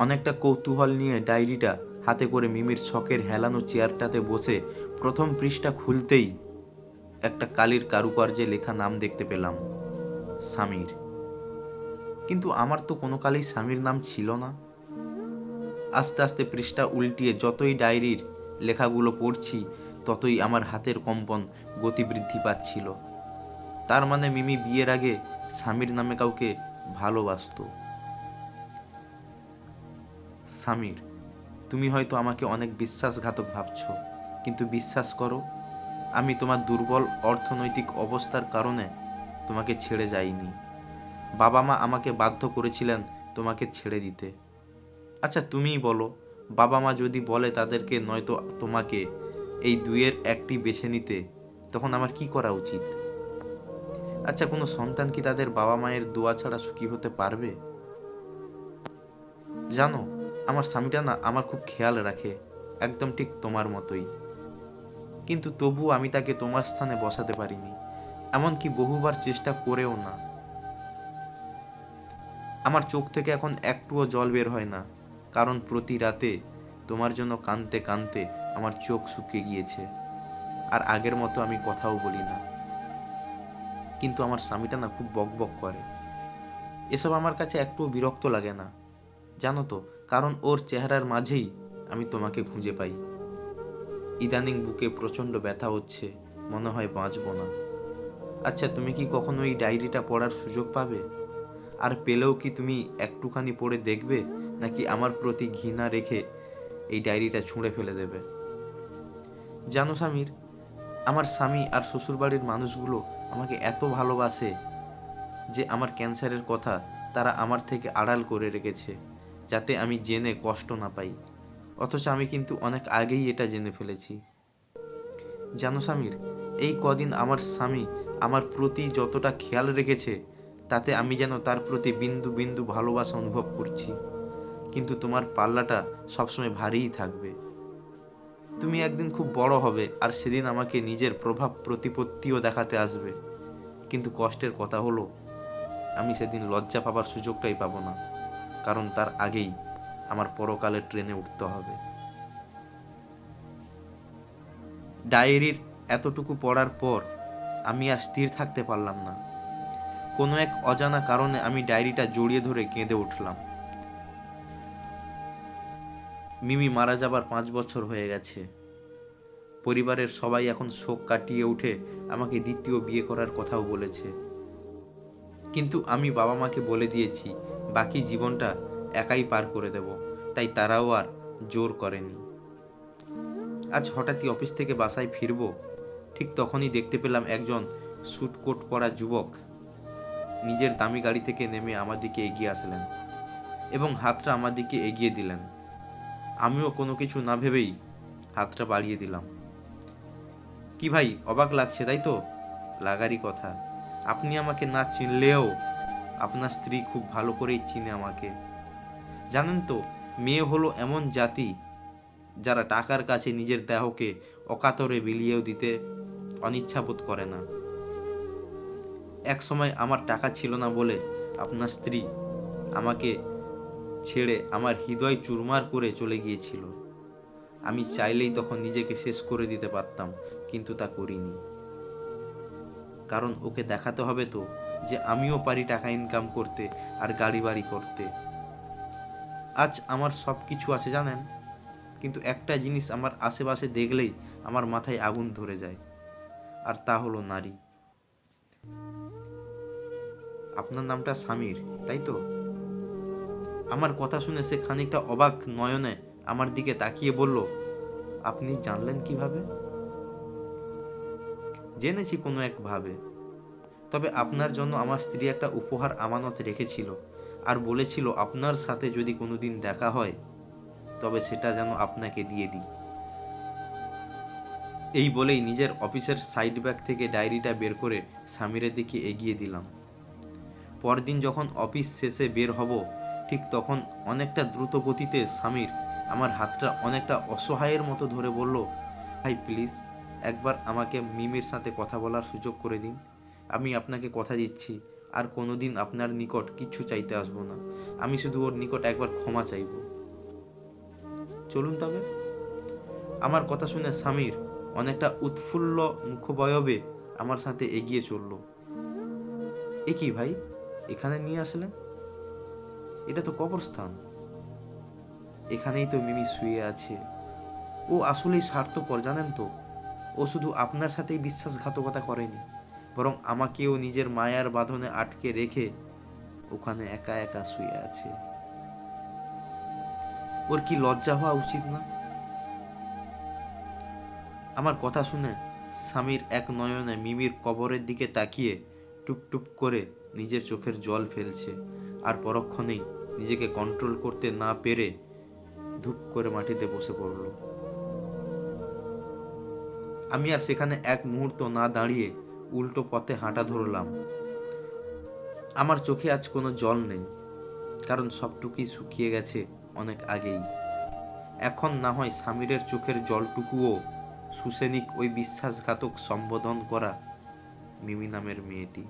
অনেকটা কৌতূহল নিয়ে ডায়েরিটা হাতে করে মিমির শখের হেলানো চেয়ারটাতে বসে প্রথম পৃষ্ঠা খুলতেই একটা কালির কারুকার্যে লেখা নাম দেখতে পেলাম স্বামীর কিন্তু আমার তো কোনো কালেই স্বামীর নাম ছিল না। আস্তে আস্তে পৃষ্ঠা উল্টিয়ে যতই ডায়েরির লেখাগুলো পড়ছি, ততই আমার হাতের কম্পন গতি বৃদ্ধি পাচ্ছিল। তার মানে মিমি বিয়ের আগে স্বামীর নামে কাউকে ভালোবাসতো। সামির তুমি হয়তো আমাকে অনেক বিশ্বাসঘাতক ভাবছ, কিন্তু বিশ্বাস করো, আমি তোমার দুর্বল অর্থনৈতিক অবস্থার কারণে তোমাকে ছেড়ে যাইনি। বাবা মা আমাকে বাধ্য করেছিলেন তোমাকে ছেড়ে দিতে। আচ্ছা তুমিই বলো বাবা মা যদি বলে তাদেরকে নয়তো তোমাকে এই দুইয়ের একটি বেছে নিতে, তখন আমার কি করা উচিত? আচ্ছা কোনো সন্তান কি তাদের বাবা মায়ের দোয়া ছাড়া সুখী হতে পারবে? জানো আমার স্বামীটা না আমার খুব খেয়াল রাখে, একদম ঠিক তোমার মতোই। কিন্তু তবু আমি তাকে তোমার স্থানে বসাতে পারিনি, এমনকি বহুবার চেষ্টা করেও না। আমার চোখ থেকে এখন একটুও জল বের হয় না, কারণ প্রতি রাতে তোমার জন্য কানতে কানতে আমার চোখ শুকিয়ে গিয়েছে, আর আগের মতো আমি কথাও বলি না। কিন্তু আমার স্বামীটা না খুব বক বক করে। এসব আমার কাছে একটুও বিরক্ত লাগে না। জানো তো, কারণ ওর চেহারার মাঝেই আমি তোমাকে খুঁজে পাই। ইদানিং বুকে প্রচণ্ড ব্যথা হচ্ছে, মনে হয় বাঁচব না। আচ্ছা তুমি কি কখনো এই ডায়েরিটা পড়ার সুযোগ পাবে? আর পেলেও কি তুমি একটুখানি পড়ে দেখবে, নাকি আমার প্রতি ঘৃণা রেখে এই ডায়েরিটা ছুঁড়ে ফেলে দেবে? জানো স্বামীর, আমার স্বামী আর শ্বশুরবাড়ির মানুষগুলো আমাকে এত ভালোবাসে যে আমার ক্যান্সারের কথা তারা আমার থেকে আড়াল করে রেখেছে। যাতে আমি জেনে কষ্ট না পাই। অথচ আমি কিন্তু অনেক আগেই এটা জেনে ফেলেছি। জানো স্বামীর, এই কদিন আমার স্বামী আমার প্রতি যতটা খেয়াল রেখেছে, তাতে আমি যেন তার প্রতি বিন্দু বিন্দু ভালোবাসা অনুভব করছি। কিন্তু তোমার পাল্লাটা সবসময় ভারীই থাকবে। তুমি একদিন খুব বড় হবে আর সেদিন আমাকে নিজের প্রভাব প্রতিপত্তিও দেখাতে আসবে। কিন্তু কষ্টের কথা হলো, আমি সেদিন লজ্জা পাবার সুযোগটাই পাবো না। কারণ তার আগেই আমার পরকালের ট্রেনে উঠতে হবে। ডায়েরির এতটুকু পড়ার পর আমি আর স্থির থাকতে পারলাম না। কোনো এক অজানা কারণে আমি ডায়েরিটা জড়িয়ে ধরে কেঁদে উঠলাম। মিমি মারা যাবার পাঁচ বছর হয়ে গেছে। পরিবারের সবাই এখন শোক কাটিয়ে উঠে আমাকে দ্বিতীয় বিয়ে করার কথাও বলেছে। কিন্তু আমি বাবা মাকে বলে দিয়েছি বাকি জীবনটা একাই পার করে দেব, তাই তারাও আর জোর করেনি। আজ হঠাৎই অফিস থেকে বাসায় ফিরব, ঠিক তখনই দেখতে পেলাম একজন স্যুট কোট পরা যুবক নিজের দামি গাড়ি থেকে নেমে আমার দিকে এগিয়ে আসলেন এবং হাতটা আমার দিকে এগিয়ে দিলেন। আমিও কোনো কিছু না ভেবেই হাতটা বাড়িয়ে দিলাম। কি ভাই, অবাক লাগছে তাই তো? লাগারই কথা। আপনি আমাকে না চিনলেও আপনার স্ত্রী খুব ভালো করেই চিনে আমাকে। জানেন তো, মেয়ে হলো এমন জাতি যারা টাকার কাছে নিজের দেহকে অকাতরে বিলিয়েও দিতে অনিচ্ছাবোধ করে না। এক সময় আমার টাকা ছিল না বলে আপনার স্ত্রী আমাকে ছেড়ে আমার হৃদয় চুরমার করে চলে গিয়েছিল। আমি চাইলেই তখন নিজেকে শেষ করে দিতে পারতাম, কিন্তু তা করিনি। কারণ ওকে দেখাতে হবে তো। যে আমিও পারি টাকা ইনকাম করতে আর গাড়ি বাড়ি করতে। আজ আমার সব কিছু আছে জানেন, কিন্তু একটা জিনিস আমার আশেপাশে দেখলেই আমার মাথায় আগুন ধরে যায়, আর তা হলো নারী। আপনার নামটা সামির, তাই তো? আমার কথা শুনে সে খানিকটা অবাক নয়নে আমার দিকে তাকিয়ে বলল, আপনি জানলেন কীভাবে? জেনেছি কোনো একভাবে তবে আপনার জন্য আমার স্ত্রী একটা উপহার আমানত রেখেছিল আর বলেছিল আপনার সাথে যদি কোনো দিন দেখা হয়, তবে সেটা যেন আপনাকে দিয়ে দিই। এই বলেই নিজের অফিসের সাইড ব্যাগ থেকে ডায়েরিটা বের করে স্বামীরের দিকে এগিয়ে দিলাম। পরদিন যখন অফিস শেষে বের হব, ঠিক তখন অনেকটা দ্রুত গতিতে স্বামীর আমার হাতটা অনেকটা অসহায়ের মতো ধরে বলল, ভাই, প্লিজ, একবার আমাকে মিমের সাথে কথা বলার সুযোগ করে দিন। আমি আপনাকে কথা দিচ্ছি, আর কোনোদিন আপনার নিকট কিচ্ছু চাইতে আসব না। আমি শুধু ওর নিকট একবার ক্ষমা চাইব। চলুন তবে। আমার কথা শুনে স্বামীর অনেকটা উৎফুল্ল মুখবয়বে আমার সাথে এগিয়ে চলল। এ কি ভাই, এখানে নিয়ে আসলেন? এটা তো কবরস্থান। এখানেই তো মিমি শুয়ে আছে। ও আসলেই স্বার্থপর, জানেন তো? ও শুধু আপনার সাথেই বিশ্বাসঘাতকতা করেনি। বরং আমাকেও নিজের মায়ার বাঁধনে আটকে রেখে ওখানে একা একা শুয়ে আছে। ওর কি লজ্জা হওয়া উচিত না? আমার কথা শুনে স্বামীর এক নয়নে মিমির কবরের দিকে তাকিয়ে টুপ টুপ করে নিজের চোখের জল ফেলছে আর পরক্ষণেই নিজেকে কন্ট্রোল করতে না পেরে ধূপ করে মাটিতে বসে পড়ল। আমি আর সেখানে এক মুহূর্ত না দাঁড়িয়ে উল্টো পথে হাঁটা ধরলাম। আমার চোখে আজ কোনো জল নেই, কারণ সবটুকুই শুকিয়ে গেছে অনেক আগেই। এখন না হয় স্বামীরের চোখের জলটুকুও সুসেনিক ওই বিশ্বাসঘাতক সম্বোধন করা মিমি নামের মেয়েটি।